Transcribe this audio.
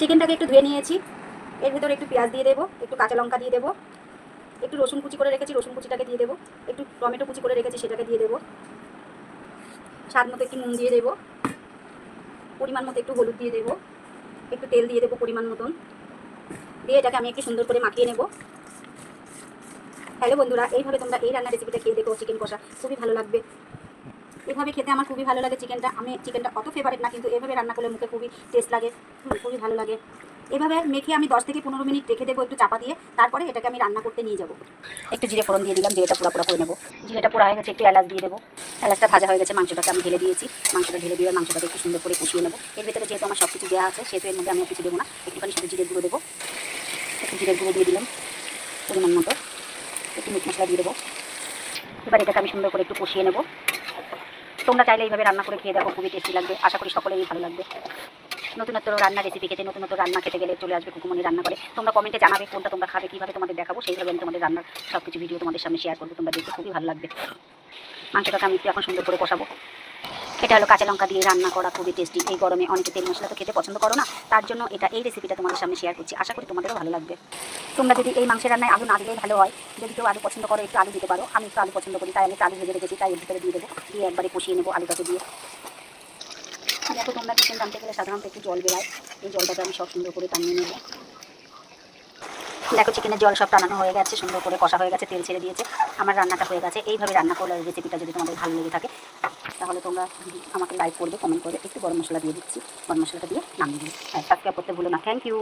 চিকেনটাকে একটু ধুয়ে নিয়েছি। এর ভিতরে একটু পেঁয়াজ দিয়ে দেবো, একটু কাঁচা লঙ্কা দিয়ে দেবো, একটু রসুন কুচি করে রেখেছি, রসুন কুচিটাকে দিয়ে দেবো, একটু টমেটো কুচি করে রেখেছি, সেটাকে দিয়ে দেবো। স্বাদ মতো একটু নুন দিয়ে দেবো, পরিমাণ মতো একটু হলুদ দিয়ে দেবো, একটু তেল দিয়ে দেবো পরিমাণ মতন। দিয়ে এটাকে আমি একটু সুন্দর করে মাখিয়ে নেব। হ্যালো বন্ধুরা, এইভাবে তোমরা এই রান্নার রেসিপিটা খেয়ে দেখো, চিকেন কষা, খুবই ভালো লাগবে। এভাবে খেতে আমার খুবই ভালো লাগে। চিকেনটা, আমি চিকেনটা অত ফেভারিট না, কিন্তু এভাবে রান্না করলে মুখে খুবই টেস্ট লাগে খুবই ভালো লাগে। এভাবে মেখে আমি দশ থেকে পনেরো মিনিট রেখে দেবো একটু চাপা দিয়ে, তারপরে এটাকে আমি রান্না করতে নিয়ে যাব। একটু জিরে ফোড়ন দিয়ে দিলাম জিরেটা পুরো পুরো করে নেব। জিরেটা পুরো হয়ে গেছে একটু এলাচ দিয়ে দেবো। এলাচটা ভাজা হয়ে গেছে, মাংসটাকে আমি ঢেলে দিয়েছি। মাংসটা ঢেলে দিয়ে মাংসটাকে একটু সুন্দর করে কষিয়ে নেব। এর ভিতরে যেহেতু আমার সব কিছু দেওয়া আছে, সেহেতু এর মধ্যে আমি কিছু দেবো না। একটুখানি শুধু জিরে গুঁড়ো দেবো। একটু জিরে গুঁড়ো দিয়ে দিলাম পরিমাণ মতো। একটু মিট মশলা দিয়ে দেবো। এবার এটাকে আমি সুন্দর করে একটু কষিয়ে নেব। তোমরা চাইলে এইভাবে রান্না করে খেয়ে দেখো, খুবই টেস্টি লাগবে। আশা করি সকলেই ভালো লাগবে। নতুনত্ব রান্না রেসিপি খেতে নতুনত্ব রান্না খেতে গেলে চলে আসবে কুকুমনি রান্না করে, তোমরা কমেন্টে জানাবে কোনটা তোমরা খাবে, কীভাবে তোমাদের দেখাবো, সেইভাবে আমি তোমাদের রান্নার সব কিছু ভিডিও তোমাদের সামনে শেয়ার করব, তোমরা দেখতে খুবই ভালো লাগবে। মাংসটাকে আমি একটু এখন সুন্দর করে কষাবো। এটা হলো কাঁচা লঙ্কা দিয়ে রান্না করা, খুবই টেস্টি এই গরমে অনেকে তেল মশলা তো খেতে পছন্দ করো না, তার জন্য এটা এই রেসিপিটা তোমাদের সামনে শেয়ার করছি। আশা করি তোমাদেরও ভালো লাগবে। তোমরা যদি এই মাংসের রান্নায় আলু না দিলেই ভালো হয়, যদি কেউ আলু পছন্দ করো, একটু আলু দিতে পারো। আমি একটু আলু পছন্দ করি, তাই আমি আলু ভেজে রেখেছি, তাই এর ভিতরে দিয়ে দেবো। দিয়ে একবারে কষিয়ে নেব আলুটাকে দিয়ে। দেখো তোমরা চিকেন রানতে গেলে সাধারণত একটু জল বেরায়। এই জলটাকে আমি সব সুন্দর করে টানিয়ে নেব। দেখো চিকেনের জল সব টানানো হয়ে গেছে, সুন্দর করে কষা হয়ে গেছে, তেল ছেড়ে দিয়েছে, আমার রান্নাটা হয়ে গেছে। এইভাবে রান্না করলে রেসিপিটা যদি তোমাদের ভালো লেগে থাকে, তাহলে তোমরা আমাকে লাইক করবে কমেন্ট করবে, একটু গরম মশলা দিয়ে দিচ্ছি, গরম মশলাটা দিয়ে নামিয়ে দিই সাবস্ক্রাইব করতে ভুলো না। Thank you